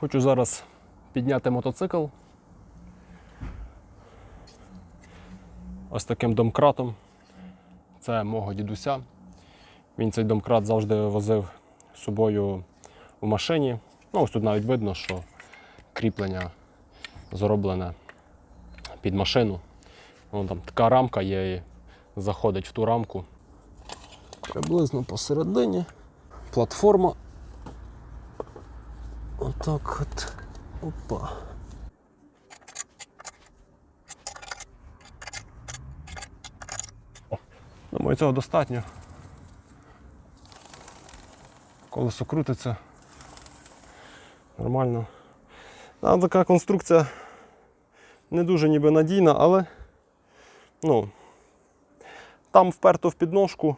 Хочу зараз підняти мотоцикл. Ось таким домкратом. Це мого дідуся. Він цей домкрат завжди возив з собою в машині. Ну, ось тут навіть видно, що кріплення зроблене під машину. Вон там така рамка є і заходить в ту рамку. Приблизно посередині. Платформа. Отак от. Опа. Думаю, цього достатньо. Колесо крутиться. Нормально. А, така конструкція не дуже ніби надійна, але ну, там вперто в підножку,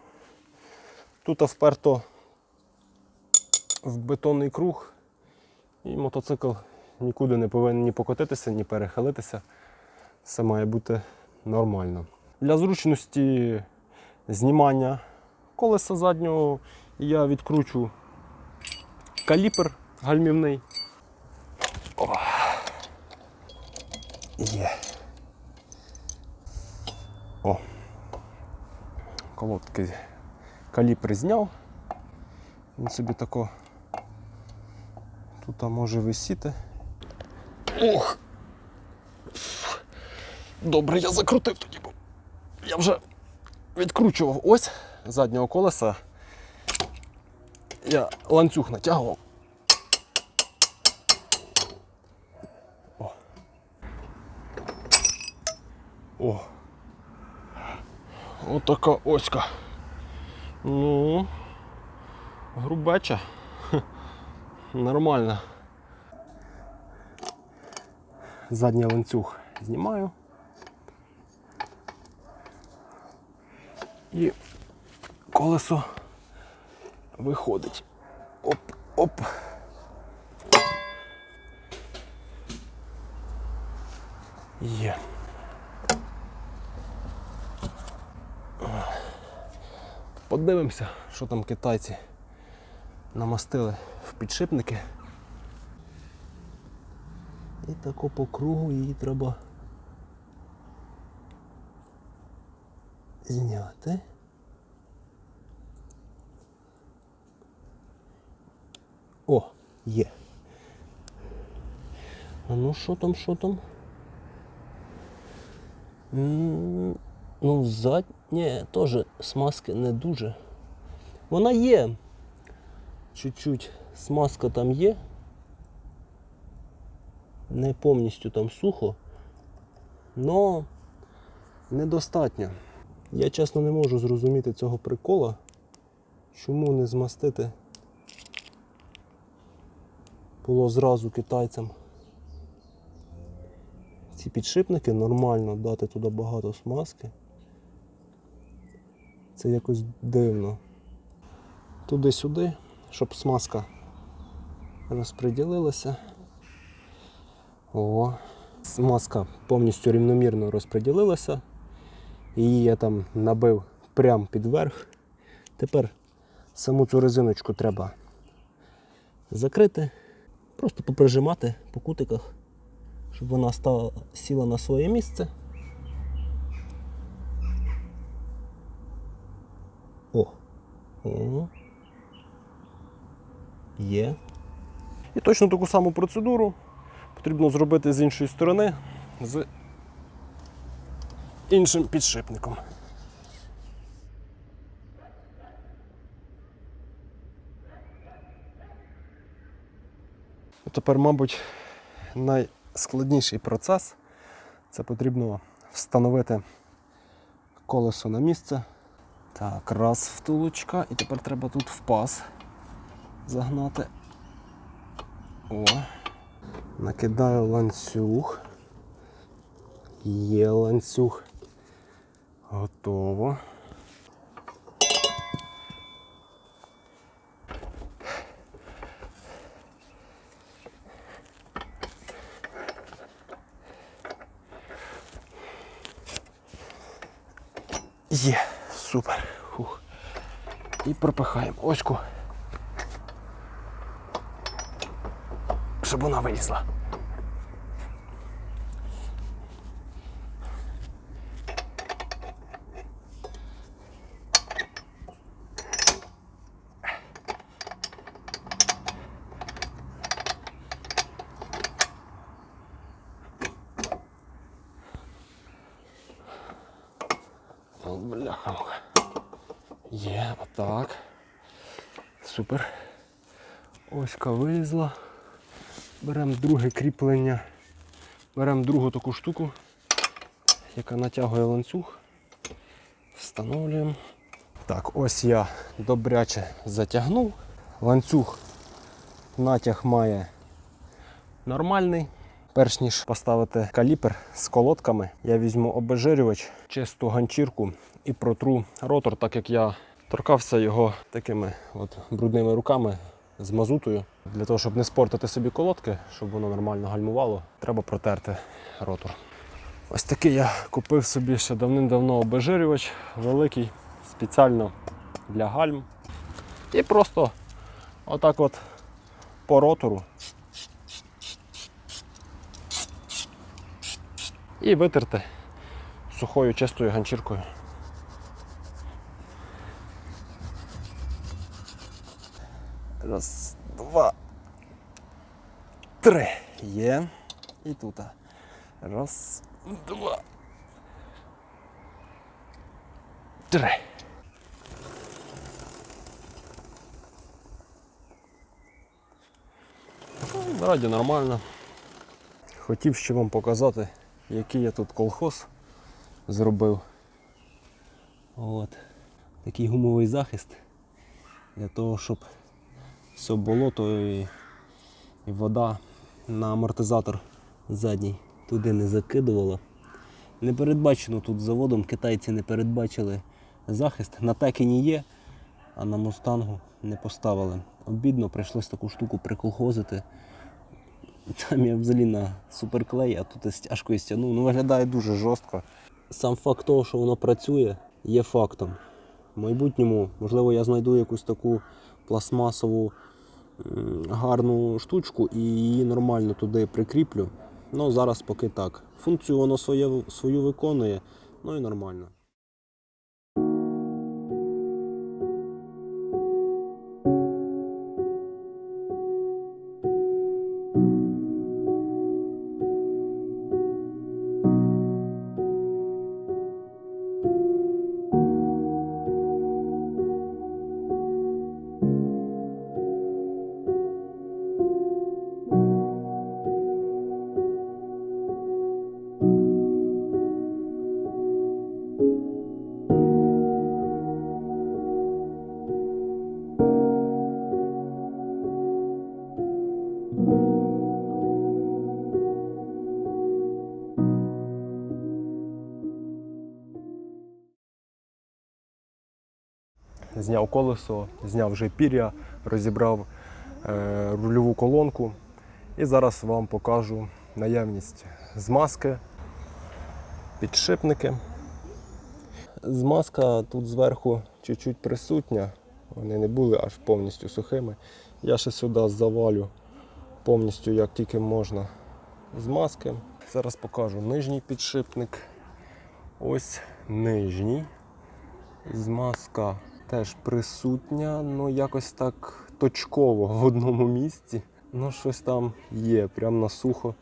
тут вперто в бетонний круг, і мотоцикл нікуди не повинен ні покотитися, ні перехилитися. Все має бути нормально. Для зручності знімання колеса заднього я відкручу каліпер гальмівний. О. Є. О. Колодки каліпр зняв. Він собі тако тут може висіти. Ох! Добре, я закрутив тоді, бо я вже відкручував ось заднього колеса. Я ланцюг натягував. О. О. Отака оська. Ну, грубеча. Нормально. Задній ланцюг знімаю. І колесо виходить. Оп, оп. Є. Подивимося, що там китайці намастили в підшипники. І тако по кругу її треба зняти. О, є. А ну що там, що там? М, Ну, заднє теж смазки не дуже. Вона є. Чуть-чуть смазка там є. Не повністю там сухо, но недостатньо. Я чесно не можу зрозуміти цього прикола, чому не змастити було зразу китайцям ці підшипники нормально дати туди багато смазки. Це якось дивно. Туди-сюди, щоб смазка розподілилася. О, смазка повністю рівномірно розподілилася. Її я там набив прямо під верх. Тепер саму цю резиночку треба закрити, просто поприжимати по кутиках, щоб вона стала, сіла на своє місце. О, О. Є. І точно таку саму процедуру потрібно зробити з іншої сторони з іншим підшипником. Тепер, мабуть, найскладніший процес це потрібно встановити колесо на місце. Так, раз втулочка, і тепер треба тут в паз загнати. О. Накидаю ланцюг. Є ланцюг. Готово. Є, супер. Фух. І пропихаємо оську. Щоб вона вилізла. Бляха. Є, отак. Супер. Оська вилізла. Беремо друге кріплення. Беремо другу таку штуку, яка натягує ланцюг. Встановлюємо. Так, ось я добряче затягнув. Ланцюг натяг має нормальний. Перш ніж поставити каліпер з колодками, я візьму обезжирювач, чисту ганчірку і протру ротор, так як я торкався його такими от брудними руками з мазутою. Для того, щоб не спортити собі колодки, щоб воно нормально гальмувало, треба протерти ротор. Ось такий я купив собі ще давним-давно обезжирювач великий, спеціально для гальм. І просто отак от по ротору і витерти сухою чистою ганчіркою. Раз, два, три. Є. І тут. Раз, два. Три. Ну, Раді нормально. Хотів ще вам показати, який я тут колхоз зробив. От. Такий гумовий захист для того, щоб все болото і, і вода на амортизатор задній туди не закидувала. Не передбачено тут заводом, китайці не передбачили захист. На Текіні є, а на Мустангу не поставили. Обідно, прийшлось таку штуку приколхозити. Там я взагалі на суперклей, а тут я стяжкою стягнув. Ну, виглядає дуже жорстко. Сам факт того, що воно працює, є фактом. В майбутньому, можливо, я знайду якусь таку пластмасову гарну штучку і її нормально туди прикріплю. Ну, зараз поки так. Функцію воно своє, свою виконує, ну і нормально. Зняв колесо, зняв вже пір'я, розібрав е, рульову колонку. І зараз вам покажу наявність змазки, підшипники. Змазка тут зверху чуть-чуть присутня, вони не були аж повністю сухими. Я ще сюди завалю повністю як тільки можна змазки. Зараз покажу нижній підшипник. Ось нижній. Змазка теж присутня, ну якось так точково в одному місці. Ну, щось там є, прям на сухо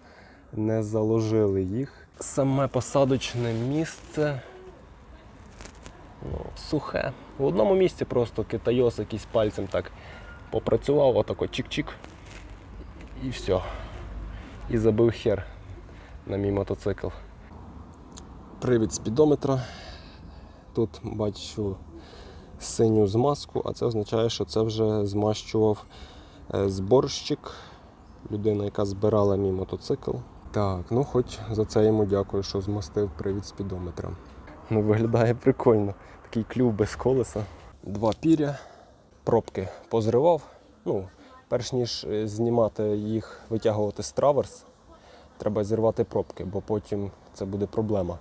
не заложили їх. Саме посадочне місце ну, сухе. В одному місці просто китайос якийсь пальцем так попрацював, отако чик-чик. І все. І забив хер на мій мотоцикл. Привід спідометра. Тут бачу синю змазку, а це означає, що це вже змащував е, зборщик, людина, яка збирала мій мотоцикл. Так, ну хоч за це йому дякую, що змастив привід спідометра. Ну, виглядає прикольно. Такий клюв без колеса. Два піря, пробки позривав. Ну, перш ніж е, знімати їх, витягувати з траверс, треба зірвати пробки, бо потім це буде проблема.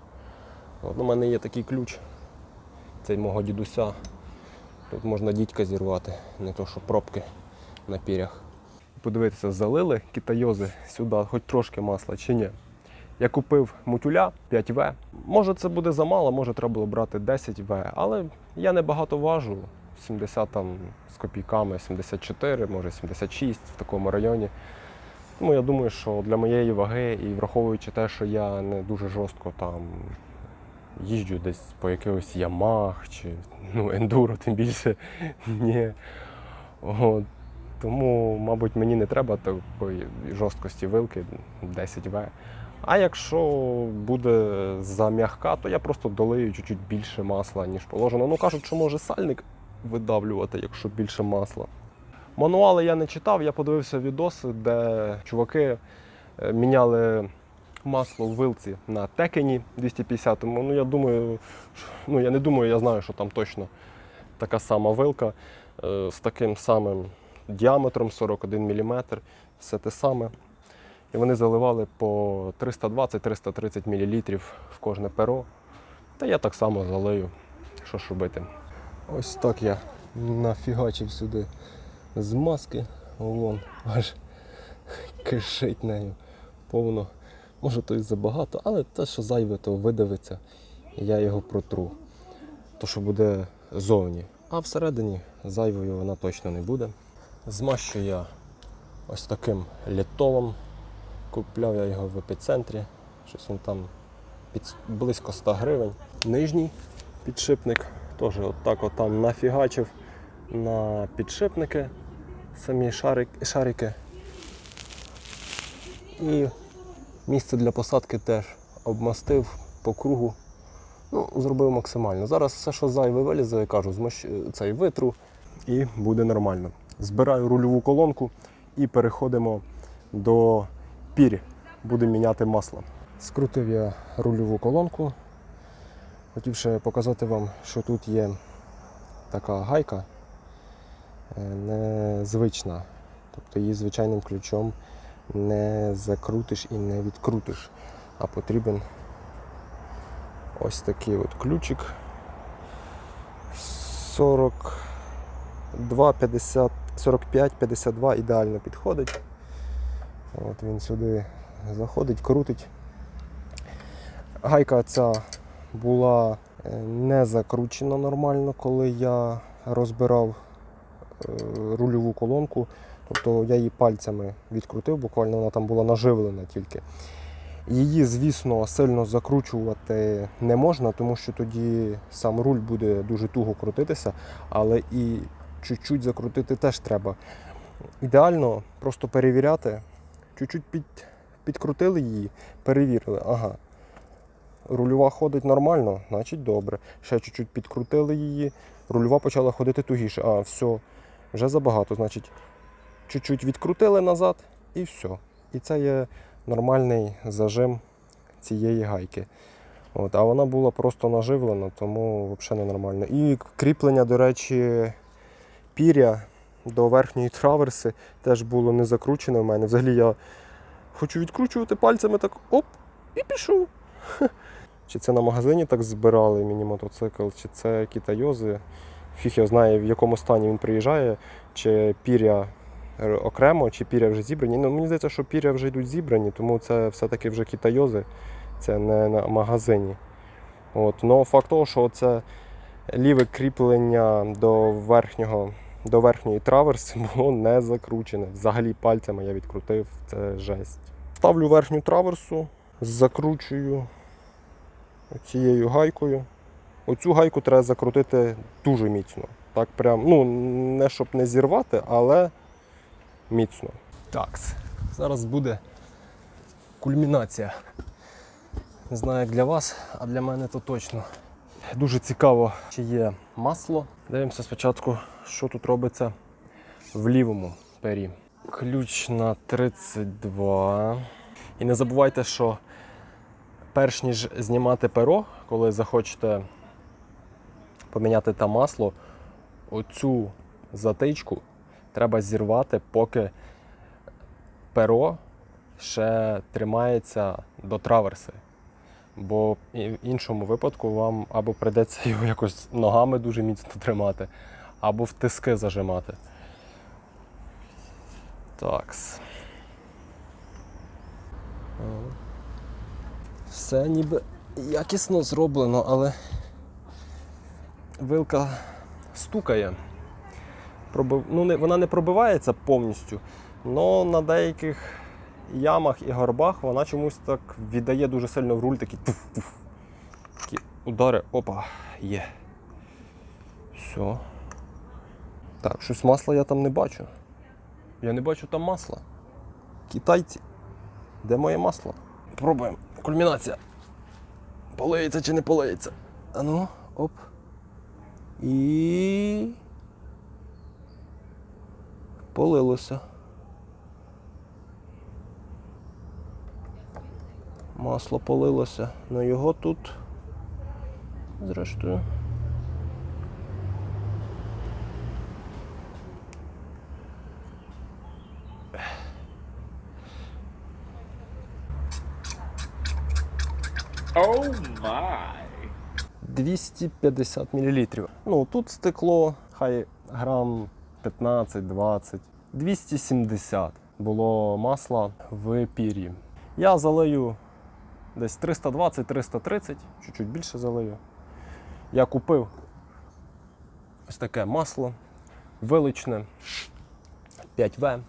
От у мене є такий ключ, цей мого дідуся. Тут можна дідька зірвати, не то що пробки на пірях. подивитися, залили китайози сюди, хоч трошки масла чи ні. Я купив мутюля 5В. Може це буде замало, може треба було брати 10В, але я не багато важу. 70 там з копійками, 74, може 76 в такому районі. Тому я думаю, що для моєї ваги і враховуючи те, що я не дуже жорстко там їжджу десь по якихось ямах чи ну, ендуро, тим більше ні. От. Тому, мабуть, мені не треба такої жорсткості вилки 10В. А якщо буде зам'ягка, то я просто долию чуть-чуть більше масла, ніж положено. Ну кажуть, що може сальник видавлювати, якщо більше масла. Мануали я не читав, я подивився відоси, де чуваки е, міняли масло в вилці на текені 250 Ну я думаю, ну я не думаю, я знаю, що там точно така сама вилка е, з таким самим діаметром 41 мм, все те саме. І вони заливали по 320-330 мл в кожне перо. Та я так само залию. Що ж робити? Ось так я нафігачив сюди з маски. Вон аж кишить нею. Повно. Може то й забагато, але те, що зайве, то видавиться. І я його протру. То, що буде зовні. А всередині зайвою вона точно не буде. Змащу я ось таким літолом. Купляв я його в епіцентрі. Щось він там під близько 100 гривень. Нижній підшипник теж отак от там нафігачив на підшипники, самі шарик, шарики. І місце для посадки теж обмастив по кругу. Ну, зробив максимально. Зараз все, що зайве вилізе, я кажу, змащ... цей витру і буде нормально. Збираю рульову колонку і переходимо до пірі. Будемо міняти масло. Скрутив я рульову колонку. Хотів ще показати вам, що тут є така гайка е, незвична. Тобто її звичайним ключом не закрутиш і не відкрутиш, а потрібен ось такий от ключик 42, 50, 45, 52 ідеально підходить. От він сюди заходить, крутить. Гайка ця була е, не закручена нормально, коли я розбирав е, рульову колонку. Тобто я її пальцями відкрутив, буквально вона там була наживлена тільки. Її, звісно, сильно закручувати не можна, тому що тоді сам руль буде дуже туго крутитися, але і чуть-чуть закрутити теж треба. Ідеально просто перевіряти, чуть-чуть під, підкрутили її, перевірили, ага. Рульова ходить нормально, значить добре. Ще чуть-чуть підкрутили її, рульова почала ходити тугіше. А, все, вже забагато. Значить, чуть-чуть відкрутили назад і все. І це є нормальний зажим цієї гайки. От, а вона була просто наживлена, тому взагалі ненормально. І кріплення, до речі, піря до верхньої траверси теж було не закручене в мене. Взагалі я хочу відкручувати пальцями так оп, і пішов. Чи це на магазині так збирали міні-мотоцикл, чи це китайози. Фіг я знає, в якому стані він приїжджає, чи піря окремо, чи піря вже зібрані. Ну, мені здається, що піря вже йдуть зібрані, тому це все-таки вже китайози, це не на магазині. От. Но факт того, що це ліве кріплення до верхнього. До верхньої траверси було не закручене. Взагалі пальцями я відкрутив, це жесть. Ставлю верхню траверсу, закручую цією гайкою. Оцю гайку треба закрутити дуже міцно. Так прям, ну, не щоб не зірвати, але міцно. Так, зараз буде кульмінація. Не знаю, як для вас, а для мене то точно. Дуже цікаво, чи є масло. Дивимося спочатку, що тут робиться в лівому пері. Ключ на 32. І не забувайте, що перш ніж знімати перо, коли захочете поміняти там масло, оцю затичку треба зірвати, поки перо ще тримається до траверси. Бо в іншому випадку вам або прийдеться його якось ногами дуже міцно тримати, або в тиски зажимати. Такс. Все ніби якісно зроблено, але вилка стукає. Пробив... Ну, не... Вона не пробивається повністю, але на деяких ямах і горбах вона чомусь так віддає дуже сильно в руль такі, туф-туф. такі удари. Опа, є. Все. Так, щось масла я там не бачу. Я не бачу там масла. Китайці. Де моє масло? Пробуємо. Кульмінація. Полиється чи не полиється? А ну, оп. І. Полилося. Масло полилося. Ну його тут. Зрештою. Oh my. 250 мл. Ну, тут стекло, хай грам 15-20. 270 було масла в пір'ї. Я залию десь 320-330, чуть-чуть більше залию. Я купив ось таке масло виличне 5В.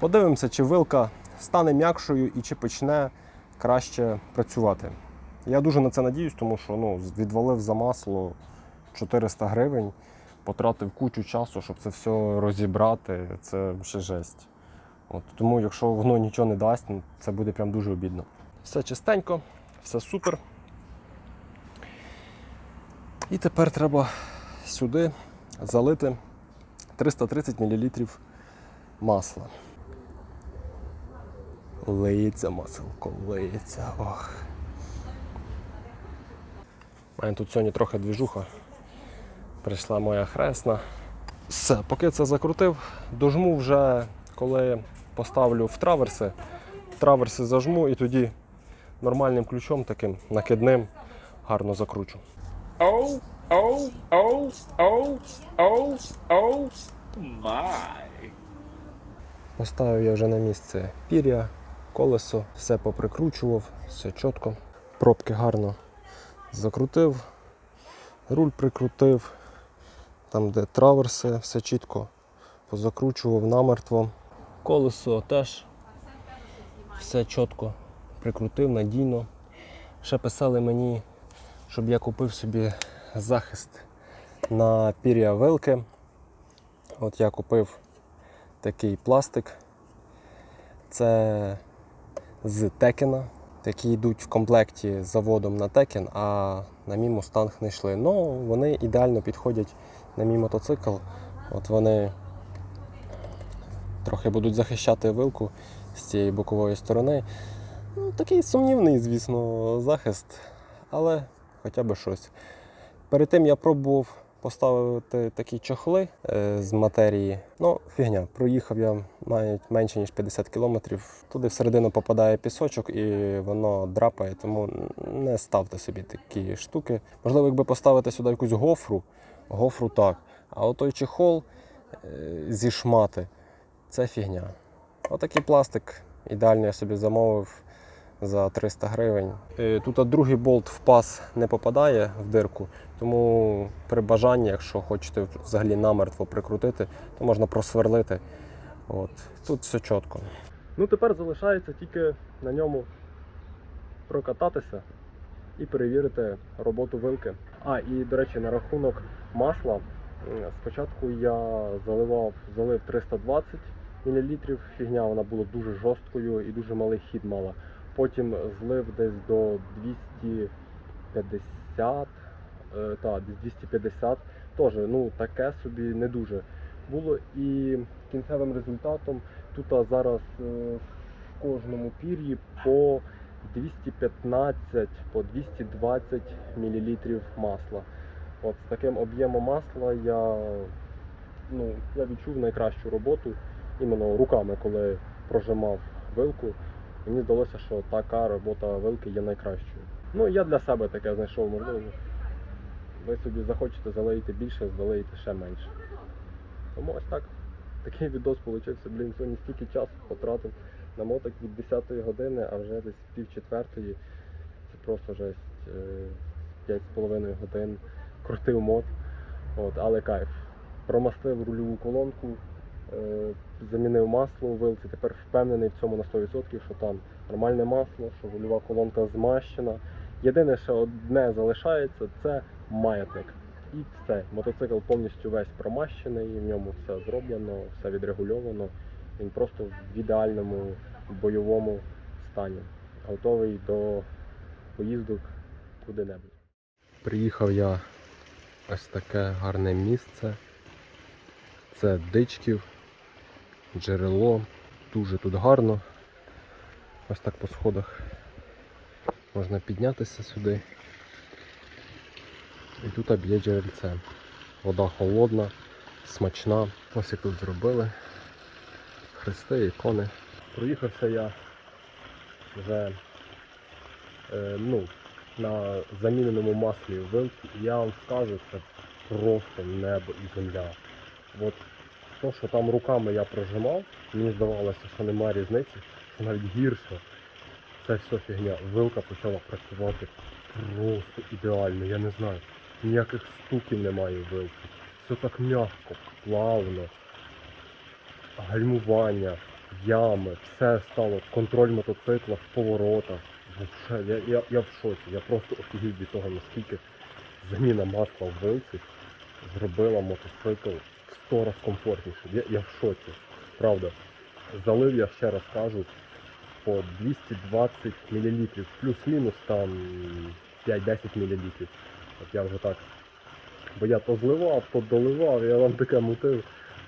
Подивимося, чи вилка стане м'якшою і чи почне краще працювати. Я дуже на це надіюсь, тому що ну, відвалив за масло 400 гривень, потратив кучу часу, щоб це все розібрати. Це ще жесть. От, тому, якщо воно нічого не дасть, ну, це буде прям дуже обідно. Все чистенько, все супер. І тепер треба сюди залити 330 мл масла. Лиється маселко, лиється. Ох. У мене тут сьогодні трохи двіжуха. Прийшла моя хресна. Все, поки це закрутив, дожму вже, коли поставлю в траверси. Траверси зажму і тоді нормальним ключом таким накидним гарно закручу. Oh, oh, oh, oh, oh, oh my. Поставив я вже на місце пір'я, колесо, все поприкручував, все чітко. Пробки гарно закрутив, руль прикрутив, там де траверси, все чітко позакручував намертво. Колесо теж все чітко прикрутив надійно. Ще писали мені, щоб я купив собі захист на пір'я вилки. От я купив такий пластик. Це з Текена. Такі йдуть в комплекті з заводом на Текен, а на мій мустанг не йшли. Ну, вони ідеально підходять на мій мотоцикл. От вони трохи будуть захищати вилку з цієї бокової сторони. Ну, такий сумнівний, звісно, захист, але хоча б щось. Перед тим я пробував поставити такі чохли е, з матерії. Ну, фігня, проїхав я навіть менше ніж 50 кілометрів. Туди всередину попадає пісочок і воно драпає, тому не ставте собі такі штуки. Можливо, якби поставити сюди якусь гофру, гофру так. А отой чехол е, зі шмати це фігня. Отакий пластик ідеально я собі замовив за 300 гривень. Е, Тут другий болт в паз не попадає в дирку, тому при бажанні, якщо хочете взагалі намертво прикрутити, то можна просверлити. От. Тут все чітко. Ну тепер залишається тільки на ньому прокататися і перевірити роботу вилки. А, і до речі, на рахунок масла. Спочатку я заливав, залив 320 мл, фігня вона була дуже жорсткою і дуже малий хід мала. Потім злив десь до 250, е, та, 250. Теж ну, таке собі не дуже було. І кінцевим результатом тут зараз е, в кожному пір'ї по 215, по 220 мл масла. От з таким об'ємом масла я, ну, я відчув найкращу роботу іменно руками, коли прожимав вилку. Мені здалося, що така робота вилки є найкращою. Ну, я для себе таке знайшов, можливо. Ви собі захочете залиєте більше, залиєте ще менше. Тому ось так. такий відос получився, блін, сьогодні стільки часу потратив на мотик від 10 години, а вже десь пів четвертої. Це просто жесть. е, 5,5 годин крутив мод. От, але кайф. Промастив рульову колонку, е, замінив масло у вилці, тепер впевнений в цьому на 100%, що там нормальне масло, що рульова колонка змащена. Єдине, що одне залишається, це маятник. І все. Мотоцикл повністю весь промащений, в ньому все зроблено, все відрегульовано. Він просто в ідеальному бойовому стані. Готовий до поїздок куди-небудь. Приїхав я ось таке гарне місце. Це Дичків, джерело. Дуже тут гарно. Ось так по сходах можна піднятися сюди. І тут б'є джерельце. Вода холодна, смачна. Ось як тут зробили. Хрести, ікони. Проїхався я вже е, ну, на заміненому маслі вилки. Я вам скажу, це просто небо і земля. От то, що там руками я прожимав, мені здавалося, що немає різниці, що навіть гірше. Це все фігня. Вилка почала працювати просто ідеально, я не знаю. Ніяких стуків немає в вилці. Все так м'яко, плавно. Гальмування, ями, все стало. Контроль мотоцикла в поворотах. Вообще, я, я, я в шоці. Я просто офігів від того, наскільки заміна масла в вилці зробила мотоцикл в 100 раз комфортніше. Я, я в шоці. Правда. Залив я ще раз кажу по 220 мл, плюс-мінус там 5-10 мл. От я вже так. Бо я то зливав, то доливав, я вам таке мутив.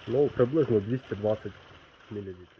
Ну, приблизно 220 мл.